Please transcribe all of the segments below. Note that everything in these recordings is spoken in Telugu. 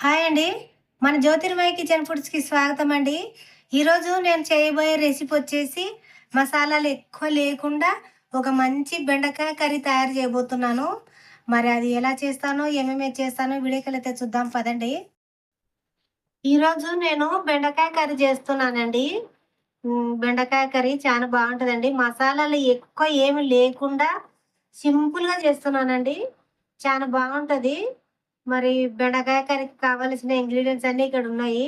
హాయ్ అండి. మన జ్యోతిర్మయ కిచెన్ ఫుడ్స్కి స్వాగతం అండి ఈరోజు నేను చేయబోయే రెసిపీ వచ్చేసి మసాలాలు ఎక్కువ లేకుండా ఒక మంచి బెండకాయ కర్రీ తయారు చేయబోతున్నాను. మరి అది ఎలా చేస్తానో ఏమేమి చేస్తానో వీడియోకి అయితే చూద్దాం పదండి. ఈరోజు నేను బెండకాయ కర్రీ చేస్తున్నానండి. బెండకాయ కర్రీ చాలా బాగుంటుందండి. మసాలాలు ఎక్కువ ఏమి లేకుండా సింపుల్గా చేస్తున్నానండి. చాలా బాగుంటుంది. మరి బెండకాయ కర్రీకి కావలసిన ఇంగ్రీడియంట్స్ అన్నీ ఇక్కడ ఉన్నాయి.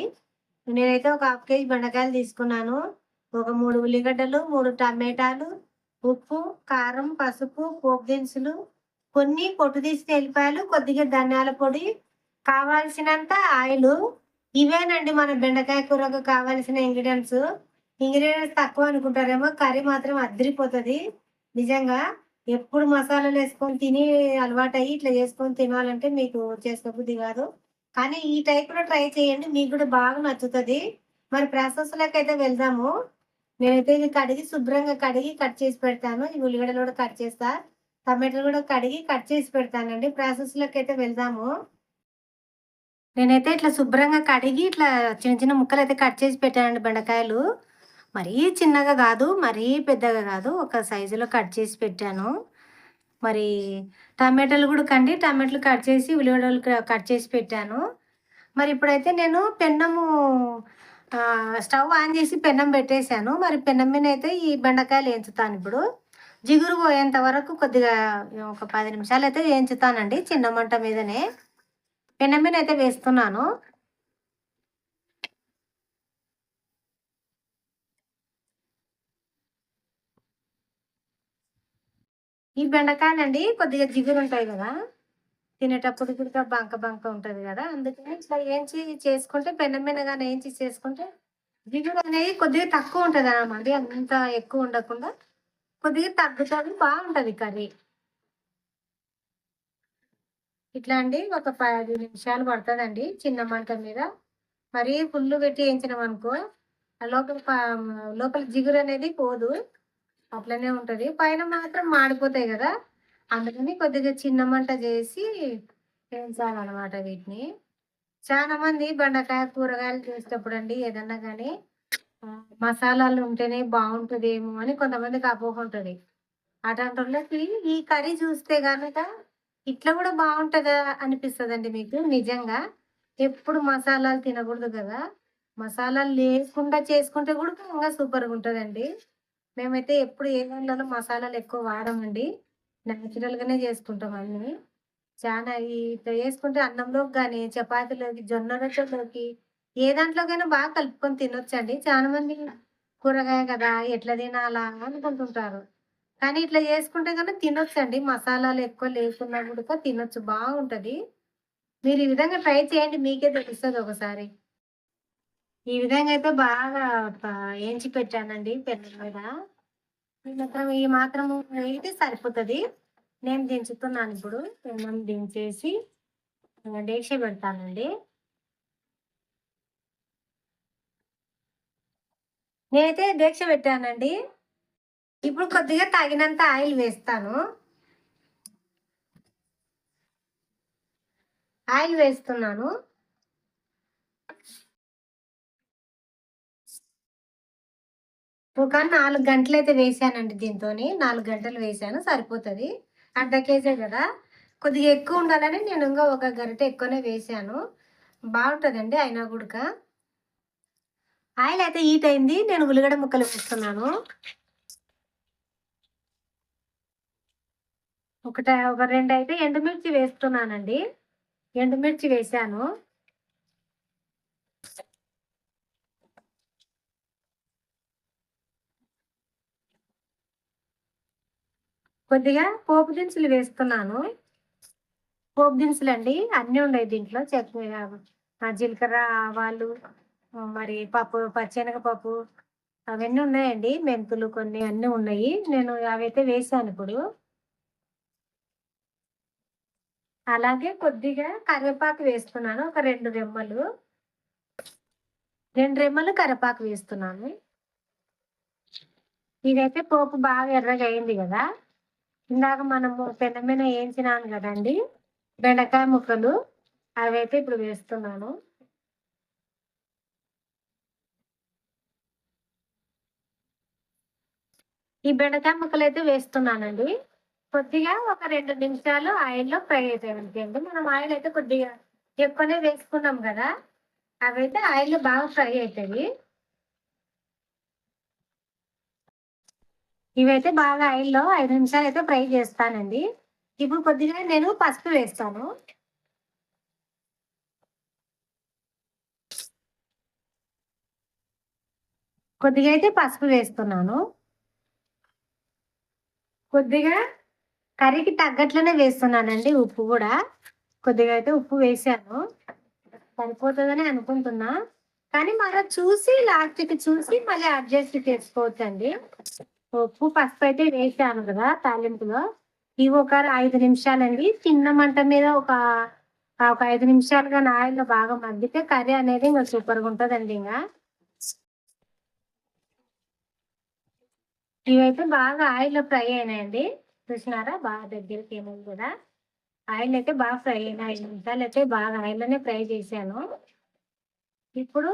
నేనైతే ఒక హాఫ్ కేజీ బెండకాయలు తీసుకున్నాను. ఒక మూడు ఉల్లిగడ్డలు మూడు టమాటాలు ఉప్పు కారం పసుపు పోపు దినుసులు కొన్ని పొట్టు తీసిన ఎల్లిపాయలు కొద్దిగా ధనియాల పొడి కావాల్సినంత ఆయిల్. ఇవేనండి మన బెండకాయ కూరకు కావాల్సిన ఇంగ్రీడియంట్స్. ఇంగ్రీడియంట్స్ తక్కువ అనుకుంటారేమో కర్రీ మాత్రం అద్దరిపోతుంది. నిజంగా ఎప్పుడు మసాలాలు వేసుకొని తిని అలవాటు అయ్యి ఇట్లా చేసుకొని తినాలంటే మీకు చేసుకోబుద్ధి కాదు. కానీ ఈ టైప్లో ట్రై చేయండి మీకు కూడా బాగా నచ్చుతుంది. మరి ప్రాసెస్లోకి అయితే వెళ్దాము. నేనైతే ఇది కడిగి శుభ్రంగా కడిగి కట్ చేసి పెడతాను. ఈ ఉల్లిగడ్డలు కూడా కట్ చేస్తా. టమాటాలు కూడా కడిగి కట్ చేసి పెడతానండి. ప్రాసెస్లోకి అయితే వెళ్దాము. నేనైతే ఇట్లా శుభ్రంగా కడిగి ఇట్లా చిన్న చిన్న ముక్కలు అయితే కట్ చేసి పెట్టానండి బెండకాయలు. మరీ చిన్నగా కాదు మరీ పెద్దగా కాదు. ఒక సైజులో కట్ చేసి పెట్టాను. మరి టమాటాలు కూడా కండి టమాటాలు కట్ చేసి ఉల్లిగడ్డలు కట్ చేసి పెట్టాను. మరి ఇప్పుడైతే నేను పెన్నము స్టవ్ ఆన్ చేసి పెన్నం పెట్టేశాను. మరి పెన్నం మీద అయితే ఈ బెండకాయలు వేయించుతాను ఇప్పుడు. జిగురు పోయేంత వరకు కొద్దిగా ఒక పది నిమిషాలు అయితే వేయించుతానండి చిన్న మంట మీదనే. పెన్నం మీద అయితే వేస్తున్నాను. ఈ బెండకాయలండి కొద్దిగా జిగురు ఉంటాయి కదా తినేటప్పుడు కూడా బంక బంక ఉంటుంది కదా అందుకని ఇట్లా ఏంచి చేసుకుంటే పెన్న మీద కానీ చేసుకుంటే జిగురు అనేది కొద్దిగా తక్కువ ఉంటుంది అనమాట అంత ఎక్కువ ఉండకుండా కొద్దిగా తగ్గుతుంది బాగుంటుంది కర్రీ. ఇట్లా అండి ఒక పది నిమిషాలు పడుతుందండి చిన్న మంట మీద. మరీ ఫుల్ పెట్టి వేయించినాం అనుకో ఆ లోపల లోపల జిగురు అనేది పోదు. అట్లనే ఉంటుంది. పైన మాత్రం మాడిపోతాయి కదా. అందుకని కొద్దిగా చిన్న మంట చేసి అనమాట వీటిని. చాలా మంది బెండకాయ కూరగాయలు చేసేటప్పుడు అండి ఏదన్నా కానీ మసాలాలు ఉంటేనే బాగుంటుందేమో అని కొంతమందికి అపోహ ఉంటుంది. అటువంటి వాళ్ళకి ఈ కర్రీ చూస్తే కనుక ఇట్లా కూడా బాగుంటుందా అనిపిస్తుందండి మీకు? నిజంగా ఎప్పుడు మసాలాలు తినకూడదు కదా. మసాలాలు లేకుండా చేసుకుంటే కూడా ఇంకా సూపర్గా ఉంటుందండి. మేమైతే ఎప్పుడు ఏ వంటలో మసాలాలు ఎక్కువ వాడమండి. న్యాచురల్గానే చేసుకుంటాం అన్ని. చాలా ఈ ఇట్లా చేసుకుంటే అన్నంలోకి కానీ చపాతీలోకి జొన్న రొట్టెలోకి ఏ దాంట్లోకైనా బాగా కలుపుకొని తినొచ్చండి. చాలా మంది కూరగాయ కదా ఎట్లా తినాలా అనుకుంటుంటారు. కానీ ఇట్లా చేసుకుంటే కనుక తినొచ్చండి. మసాలాలు ఎక్కువ లేకున్నా కూడా తినొచ్చు బాగుంటుంది. మీరు ఈ విధంగా ట్రై చేయండి మీకే తెలుస్తుంది ఒకసారి. ఈ విధంగా అయితే బాగా ఏంచి వేయించి పెట్టానండి పెద్ద మీద. ఈ మాత్రం ఈ మాత్రం అయితే సరిపోతుంది. నేను దించుతున్నాను ఇప్పుడు. పెన్నం దించేసి ఆ, డేక్ష పెడతానండి. నేనైతే దీక్ష పెట్టానండి. ఇప్పుడు కొద్దిగా తగినంత ఆయిల్ వేస్తాను. ఆయిల్ వేస్తున్నాను. ఒక నాలుగు గంటలు అయితే వేసానండి దీంతో నాలుగు గంటలు వేసాను సరిపోతుంది. అర్ధ కేజీ కదా. కొద్దిగా ఎక్కువ ఉండాలని నేను ఇంకా ఒక గరిటె ఎక్కువనే వేసాను. బాగుంటుందండి అయినా కూడా ఆయిల్ అయితే హీట్ అయింది. నేను ఉల్లిగడ్డ ముక్కలు వేస్తున్నాను. ఒకట ఒక రెండు అయితే ఎండుమిర్చి వేస్తున్నానండి. ఎండుమిర్చి వేసాను. కొద్దిగా పోపు దినుసులు వేస్తున్నాను పోపు దినుసులు అండి అన్నీ ఉన్నాయి దీంట్లో. చట్నీ ఆ, జీలకర్ర ఆవాలు మరి పప్పు పచ్చెనగపప్పు అవన్నీ ఉన్నాయండి. మెంతులు కొన్ని అన్నీ ఉన్నాయి. నేను అవైతే వేసాను ఇప్పుడు. అలాగే కొద్దిగా కరివేపాకు వేస్తున్నాను ఒక రెండు రెమ్మలు. రెండు రెమ్మలు కరివేపాకు వేస్తున్నాను. ఇదైతే పోపు బాగా ఎర్రగా అయింది కదా. ఇందాక మనము పెన మీద వేయించినాను కదండి? బెండకాయ ముక్కలు. అవైతే ఇప్పుడు వేస్తున్నాను. ఈ బెండకాయ ముక్కలు అయితే వేస్తున్నానండి. కొద్దిగా ఒక రెండు నిమిషాలు ఆయిల్లో ఫ్రై అయితాయండి మనం ఆయిల్ అయితే కొద్దిగా ఎక్కువనే వేసుకున్నాం కదా. అవైతే ఆయిల్ బాగా ఫ్రై అవుతాయి ఇవైతే బాగా ఆయిల్లో ఐదు నిమిషాలు అయితే ఫ్రై చేస్తానండి. ఇప్పుడు కొద్దిగా నేను పసుపు వేస్తాను. కొద్దిగా అయితే పసుపు వేస్తున్నాను. కొద్దిగా కర్రీకి తగ్గట్లోనే వేస్తున్నానండి ఉప్పు కూడా. కొద్దిగా అయితే ఉప్పు వేసాను. సరిపోతుందని అనుకుంటున్నా. కానీ మరో చూసి లాస్ట్కి చూసి మళ్ళీ అడ్జస్ట్ చేసుకోవచ్చండి. ఉప్పు పసుపు అయితే వేసాను కదా తాలింపులో. ఇవి ఒక ఐదు నిమిషాలండి. చిన్న మంట మీద ఒక ఒక ఐదు నిమిషాలుగా ఆయిల్లో బాగా మగ్గితే కర్రీ అనేది ఇంకా సూపర్గా ఉంటుందండి ఇంకా. ఇవైతే బాగా ఆయిల్లో ఫ్రై అయినాయండి. చూసినారా? బాగా దగ్గరికి ఏమైంది కూడా. ఆయిల్ అయితే బాగా ఫ్రై అయినాయి. ఐదు నిమిషాలు అయితే బాగా ఆయిల్లోనే ఫ్రై చేశాను. ఇప్పుడు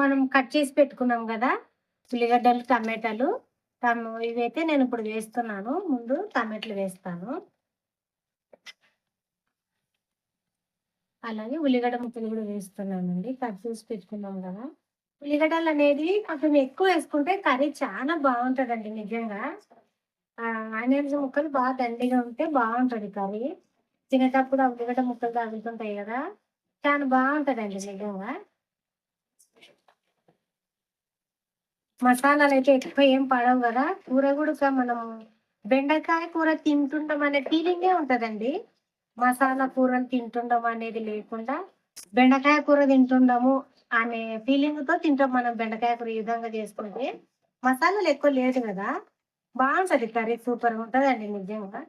మనం కట్ చేసి పెట్టుకున్నాం కదా ఉల్లిగడ్డలు టమాటాలు. టమ ఇవైతే నేను ఇప్పుడు వేస్తున్నాను. ముందు టమాటాలు వేస్తాను. అలాగే ఉల్లిగడ్డ ముక్కలు కూడా వేస్తున్నానండి. కట్ చేసి పెట్టుకున్నాం కదా. ఉల్లిగడ్డలు అనేది కొంచెం ఎక్కువ వేసుకుంటే కర్రీ చాలా బాగుంటుందండి నిజంగా. ఆనియన్స్ ముక్కలు బాగా దండిగా ఉంటే బాగుంటుంది కర్రీ. తినేటప్పుడు ఆ ఉల్లిగడ్డ ముక్కలు తగులుతుంటాయి కదా. చాలా బాగుంటుందండి నిజంగా. మసాలాలు అయితే ఎక్కువ ఏం పడవు కదా? కూర కూడా మనం బెండకాయ కూర తింటుండం అనే ఫీలింగే ఉంటుందండి. మసాలా కూరలు తింటుండం అనేది లేకుండా బెండకాయ కూర తింటుండము అనే ఫీలింగ్తో తింటాం మనం బెండకాయ కూర ఈ విధంగా చేసుకుంటే. మసాలాలు ఎక్కువ లేదు కదా? బాగుంటది కర్రీ సూపర్ ఉంటదండి నిజంగా.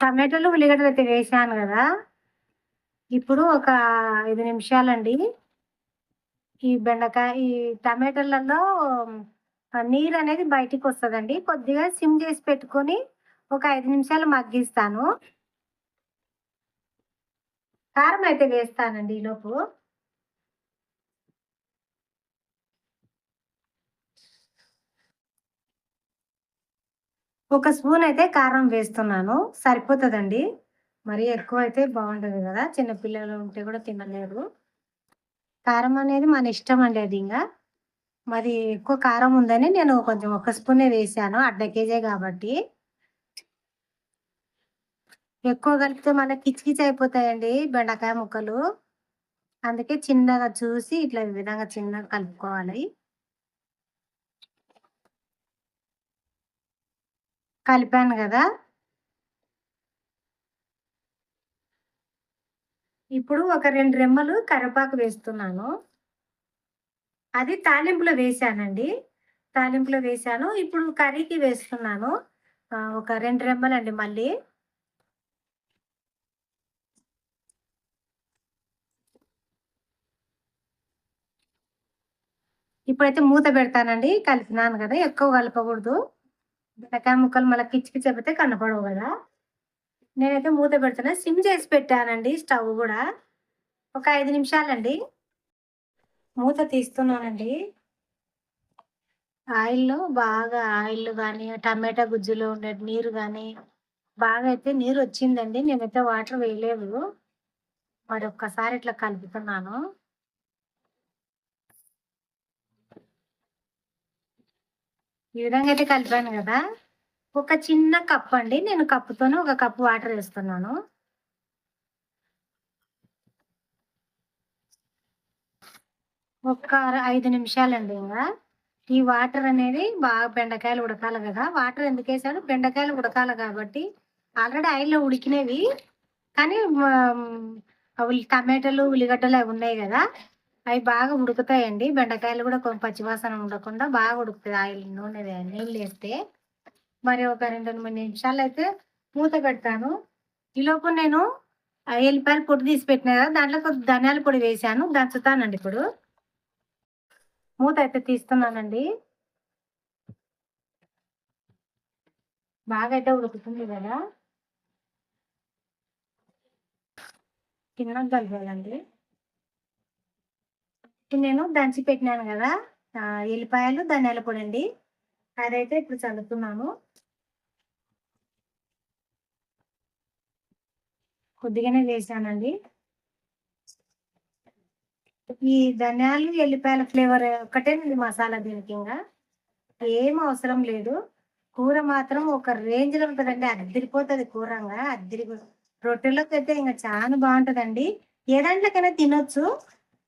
టమాటాలు ఉల్లిగడ్డలు అయితే వేసాను కదా? ఇప్పుడు ఒక ఐదు నిమిషాలండి. ఈ బెండకాయ ఈ టమాటాలలో నీరు అనేది బయటికి వస్తుందండి. కొద్దిగా సిమ్ చేసి పెట్టుకొని ఒక ఐదు నిమిషాలు మగ్గిస్తాను. కారం అయితే వేస్తానండి ఈలోపు ఒక స్పూన్ అయితే కారం వేస్తున్నాను. సరిపోతుందండి. మరి ఎక్కువ అయితే బాగుంటుంది కదా? చిన్నపిల్లలు ఉంటే కూడా తినలేరు. కారం అనేది మన ఇష్టం అండి అది ఇంకా. మరి ఎక్కువ కారం ఉందని నేను కొంచెం ఒక స్పూనే వేసాను అర్ధ కేజీ కాబట్టి. ఎక్కువ కలిపితే మనకి కిచకిచ అయిపోతాయండి బెండకాయ ముక్కలు. అందుకే చిన్నగా చూసి ఇట్లా ఈ విధంగా చిన్నగా కలుపుకోవాలి. కలిపాను కదా? ఇప్పుడు ఒక రెండు రెమ్మలు కరివేపాకు వేస్తున్నాను. అది తాలింపులో వేసానండి. తాలింపులో వేసాను. ఇప్పుడు కర్రీకి వేస్తున్నాను. ఒక రెండు రెమ్మలండి మళ్ళీ. ఇప్పుడైతే మూత పెడతానండి. కలిపినాను కదా ఎక్కువ కలపకూడదు. బెండకాయ ముక్కలు మళ్ళీ కిచ్చికి చెబితే కనపడవు కదా. నేనైతే మూత పెడుతున్నా. సిమ్ చేసి పెట్టానండి స్టవ్ కూడా. ఒక ఐదు నిమిషాలండి. మూత తీస్తున్నానండి. ఆయిల్లో బాగా ఆయిల్ కానీ టమాటా గుజ్జులో ఉండే నీరు కానీ బాగా అయితే నీరు వచ్చిందండి. నేనైతే వాటర్ వేయలేదు. మరి ఒక్కసారి ఇట్లా కలుపుతున్నాను. ఈ విధంగా అయితే కలిపాను కదా. ఒక చిన్న కప్ అండి. నేను కప్పుతోనే ఒక కప్పు వాటర్ వేస్తున్నాను. ఒక ఐదు నిమిషాలండి ఇంకా. ఈ వాటర్ అనేది బాగా బెండకాయలు ఉడకాలి కదా. వాటర్ ఎందుకు వేసాడు? బెండకాయలు ఉడకాలి కాబట్టి ఆల్రెడీ ఆయిల్లో ఉడికినవి. కానీ టమాటాలు ఉల్లిగడ్డలు అవి ఉన్నాయి కదా. అవి బాగా ఉడుకుతాయండి. బెండకాయలు కూడా కొంచెం పచ్చివాసన ఉండకుండా బాగా ఉడుకుతాయి ఆయిల్ నూనె నీళ్ళు వేస్తే. మరి ఒక రెండు మూడు నిమిషాలు అయితే మూత పెడతాను. ఈలోపు నేను ఎల్లిపాయలు పొడి తీసి పెట్టిన కదా దాంట్లో కొద్ది ధనియాల పొడి వేసాను దంచుతానండి ఇప్పుడు. మూత అయితే తీస్తున్నానండి. బాగా అయితే ఉడుకుతుంది కదా. కింద కలపాలండి నేను దంచి పెట్టినాను కదా ఎల్లిపాయలు ధనియాల పొడి అండి. అదైతే ఇప్పుడు చల్లుతున్నాను కొద్దిగానే వేసానండి ఈ ధనియాలు ఎల్లిపాయల ఫ్లేవర్ ఒక్కటేనండి మసాలా దీనికి ఇంకా. ఏం అవసరం లేదు. కూర మాత్రం ఒక రేంజ్లో ఉంటుందండి. అద్దరిపోతుంది కూరంగా. అద్దరి రొట్టెలోకి అయితే ఇంకా చాలా బాగుంటదండి. ఏ దాంట్లోకైనా తినొచ్చు.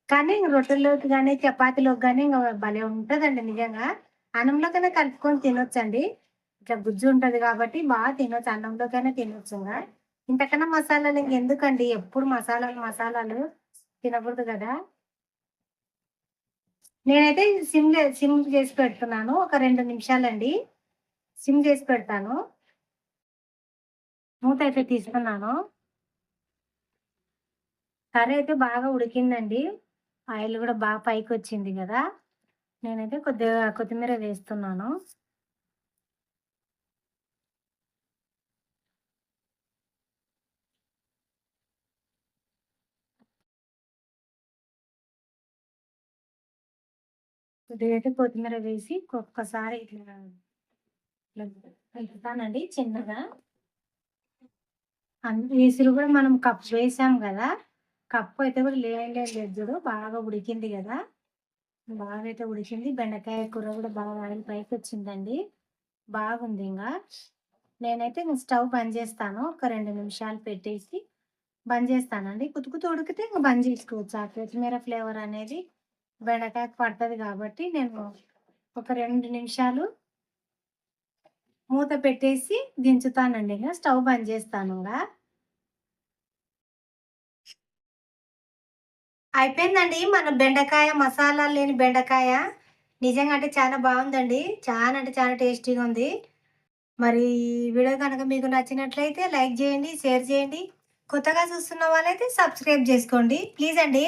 కానీ ఇంక రొట్టెలోకి కానీ చపాతీలోకి కానీ ఇంకా భలే ఉంటుందండి నిజంగా. అన్నంలోకైనా కలుపుకొని తినొచ్చండి. ఇట్లా గుజ్జు ఉంటుంది కాబట్టి బాగా తినొచ్చు అన్నంలోకైనా తినొచ్చు ఇంకా ఇంతకన్నా మసాలాలు ఇంకెందుకండి? ఎప్పుడు మసాలాలు మసాలాలు తినకూడదు కదా. నేనైతే సిమ్ సిమ్ చేసి పెడుతున్నాను. ఒక రెండు నిమిషాలండి. సిమ్ చేసి పెడతాను. మూత అయితే తీసుకున్నాను. కర్రీ అయితే బాగా ఉడికిందండి. ఆయిల్ కూడా బాగా పైకి వచ్చింది కదా. నేనైతే కొద్దిగా కొత్తిమీర వేస్తున్నాను. కొద్దిగా అయితే కొత్తిమీర వేసి ఒక్కసారి ఇట్లా వెళ్తానండి కలుపుతానండి చిన్నగా. అన్ని వేసి కూడా మనం కప్పు వేసాం కదా కప్పు అయితే కూడా లేనే లేదు చూడు బాగా ఉడికింది కదా. బాగా అయితే ఉడికింది. బెండకాయ కూర కూడా బాగా ఆయిల్ పైకి వచ్చిందండి. బాగుంది ఇంకా. నేనైతే నేను స్టవ్ బంద్ చేస్తాను. ఒక రెండు నిమిషాలు పెట్టేసి బంద్ చేస్తానండి. కుతుకుతూ ఉడికితే ఇంకా బంద్ చేసుకోవచ్చు. ఆ కొత్తిమీర ఫ్లేవర్ అనేది బెండకాయకు పడుతుంది కాబట్టి నేను ఒక రెండు నిమిషాలు మూత పెట్టేసి దించుతానండి. ఇంకా స్టవ్ బంద్ చేస్తాను ఇంకా. అయిపోయిందండి. మన బెండకాయ మసాలా లేని బెండకాయ నిజంగా అంటే చాలా బాగుందండి. చాలా అంటే చాలా టేస్టీగా ఉంది. మరి ఈ వీడియో కనుక మీకు నచ్చినట్లయితే లైక్ చేయండి షేర్ చేయండి. కొత్తగా చూస్తున్న వాళ్ళైతే సబ్స్క్రైబ్ చేసుకోండి. ప్లీజ్ అండి.